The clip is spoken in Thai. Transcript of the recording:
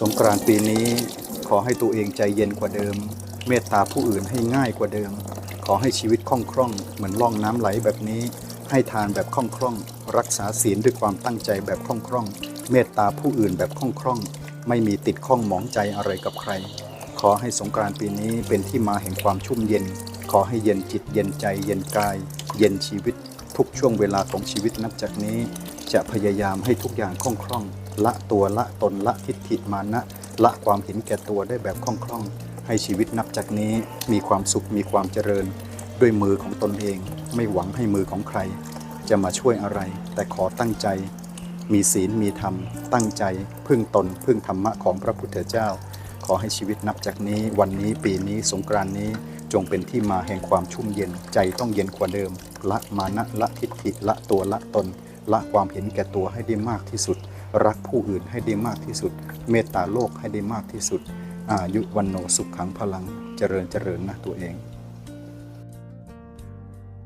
สงกรานต์ปีนี้ขอให้ตัวเองใจเย็นกว่าเดิม เมตตาผู้อื่นให้ง่ายกว่าเดิม ขอให้ชีวิตคล่องคล่องเหมือนล่องน้ำไหลแบบนี้ ให้ทานแบบคล่องคล่องรักษาศีลด้วยความตั้งใจแบบคล่องคล่องเมตตาผู้อื่นแบบคล่องคล่องไม่มีติดข้องหมองใจอะไรกับใคร ขอให้สงกรานต์ปีนี้เป็นที่มาแห่งความชุ่มเย็น ขอให้เย็นจิตเย็นใจ เย็นกาย เย็นชีวิต ทุกช่วงเวลาของชีวิตนับจากนี้ จะพยายามให้ทุกอย่างคล่องคล่องละตัวละตนละทิฏฐิมานะ ละความเห็นแก่ตัวได้แบบคล่องคล่องให้ชีวิตนับจากนี้มีความสุขมีความเจริญ ด้วยมือของตนเอง ไม่หวังให้มือของใคร จะมาช่วยอะไร แต่ขอตั้งใจ มีศีลมีธรรม ตั้งใจ พึ่งตน พึ่งธรรมะของพระพุทธเจ้า ขอให้ชีวิตนับจากนี้ วันนี้ปีนี้สงกรานนี้จงเป็นที่มาแห่งความชุ่มเย็นใจต้องเย็นกว่าเดิม ละมานะละทิฏฐิละตัวละตน ละความเห็นแก่ตัวให้ได้มากที่สุด รักผู้อื่นให้ได้มากที่สุด เมตตาโลกให้ได้มากที่สุด อายุวันโนสุขขังพลังเจริญเจริญนะตัวเอง